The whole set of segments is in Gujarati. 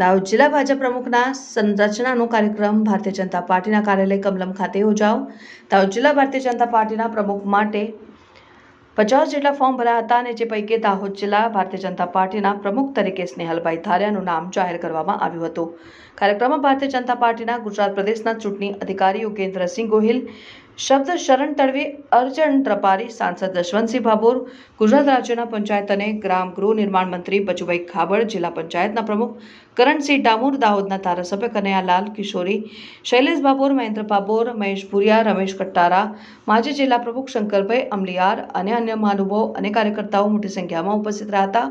દાહોદ જિલ્લા ભાજપ પ્રમુખના સંરચનાનો કાર્યક્રમ ભારતીય જનતા પાર્ટીના કાર્યાલય કમલમ ખાતે યોજાયો. દાહોદ જિલ્લા ભારતીય જનતા પાર્ટીના પ્રમુખ માટે પચાસ જેટલા ફોર્મ ભરાયા હતા અને જે પૈકી દાહોદ જિલ્લા ભારતીય જનતા પાર્ટીના પ્રમુખ તરીકે સ્નેહલભાઈ ધારિયાનું નામ જાહેર કરવામાં આવ્યું હતું. કાર્યક્રમમાં ભારતીય જનતા પાર્ટીના ગુજરાત પ્રદેશના ચૂંટણી અધિકારી યોગેન્દ્રસિંહ ગોહિલ શબ્દ શરણ તળવી અર્જન ત્રપારી સાંસદ જશવંતસિંહ ભાભોર, ગુજરાત રાજ્યના પંચાયત અને ગ્રામ ગૃહ નિર્માણ મંત્રી બચુભાઈ ખાબડ, જિલ્લા પંચાયતના પ્રમુખ કરણસિંહ ડામોર, દાહોદના ધારાસભ્ય કનૈયાલાલ કિશોરી, શૈલેષ ભાભોર, મહેન્દ્ર ભાભોર, મહેશ ભુરિયા, રમેશ કટ્ટારા, માજી જિલ્લા પ્રમુખ શંકરભાઈ અમલિયાર અને અન્ય મહાનુભાવો અને કાર્યકર્તાઓ મોટી સંખ્યામાં ઉપસ્થિત રહ્યા હતા.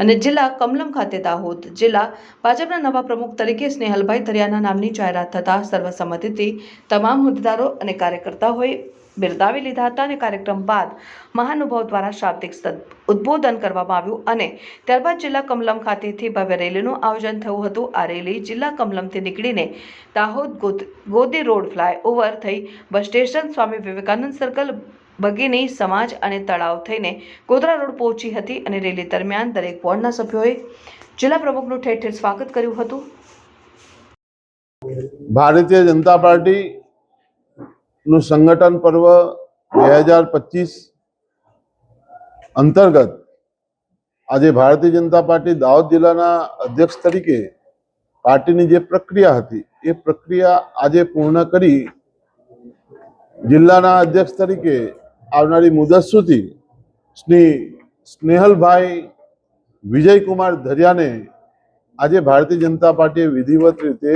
અને જિલ્લા કમલમ ખાતે દાહોદ જિલ્લા ભાજપના નવા પ્રમુખ તરીકે સ્નેહલભાઈ ધરિયાના નામની જાહેરાત થતાં સર્વસંમતિથી તમામ હોદ્દેદારો અને કાર્યકર્તાઓએ બિરદાવી લીધા હતા અને કાર્યક્રમ બાદ મહાનુભાવ દ્વારા શાબ્દિક ઉદ્બોધન કરવામાં આવ્યું અને ત્યારબાદ જિલ્લા કમલમ ખાતેથી ભવ્ય રેલીનું આયોજન થયું હતું. આ રેલી જિલ્લા કમલમથી નીકળીને Dahod Godi road flyover થઈ bus station Swami Vivekananda circle બગીની, સમાજ અને તળાવ થઈને ગોધરા રોડ પહોંચી હતી અને રેલી દરમિયાન દરેક વોર્ડના સભ્યોએ જિલ્લા પ્રમુખનું ઠેર ઠેર સ્વાગત કર્યું હતું. ભારતીય જનતા પાર્ટી નું સંગઠન પર્વ બે હજાર પચીસ અંતર્ગત આજે ભારતીય જનતા પાર્ટી દાહોદ જિલ્લાના અધ્યક્ષ તરીકે પાર્ટીની જે પ્રક્રિયા હતી, એ પ્રક્રિયા આજે પૂર્ણ કરી જિલ્લાના અધ્યક્ષ તરીકે આવનારી મુદત સુધી શ્રી સ્નેહલભાઈ વિજયકુમાર ધરિયાને આજે ભારતીય જનતા પાર્ટીએ વિધિવત રીતે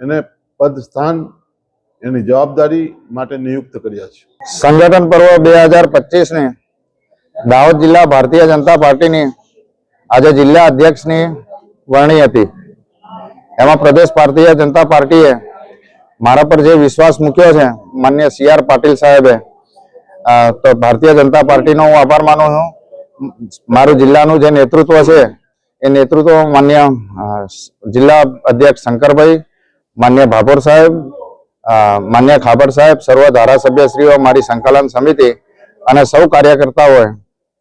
એને પદ સ્થાન, એની જવાબદારી માટે નિયુક્ત કર્યા છે. સંગઠન પર્વ બે હજાર પચીસ ને દાહોદ જિલ્લા ભારતીય જનતા પાર્ટીની આજે જિલ્લા અધ્યક્ષની વરણી હતી. એમાં પ્રદેશ ભારતીય જનતા પાર્ટીએ મારા પર જે વિશ્વાસ મૂક્યો છે, માન્ય સી આર પાટીલ સાહેબે તો ભારતીય જનતા પાર્ટીનો હું આભાર માનું છું. મારું જિલ્લાનું જે નેતૃત્વ છે, એ નેતૃત્વ માન્ય જિલ્લા અધ્યક્ષ શંકરભાઈ, માન્ય ભાભોર સાહેબ માન્ય ખાબર સાહેબ, સર્વ ધારાસભ્યશ્રીઓ, મારી સંકલન સમિતિ અને સૌ કાર્યકર્તાઓએ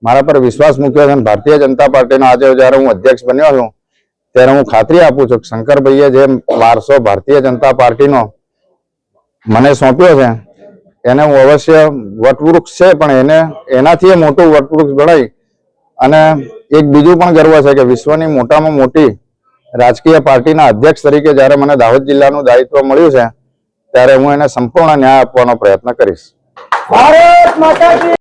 મારા પર વિશ્વાસ મૂક્યો છે ભારતીય જનતા પાર્ટીનો આજે જ્યારે હું અધ્યક્ષ બન્યો છું, ત્યારે હું ખાતરી આપું છું કે શંકરભાઈએ જે વારસો ભારતીય જનતા પાર્ટીનો મને સોંપ્યો છે એને હું અવશ્ય વટવૃક્ષ છે, પણ એને એનાથી એ મોટું વટવૃક્ષ બનાવી અને એક બીજું પણ ગર્વ છે કે વિશ્વની મોટામાં મોટી રાજકીય પાર્ટીના અધ્યક્ષ તરીકે જ્યારે મને દાહોદ જિલ્લાનું દાયિત્વ મળ્યું છે, ત્યારે હું એને સંપૂર્ણ ન્યાય આપવાનો પ્રયત્ન કરીશ. ભારત માતા કી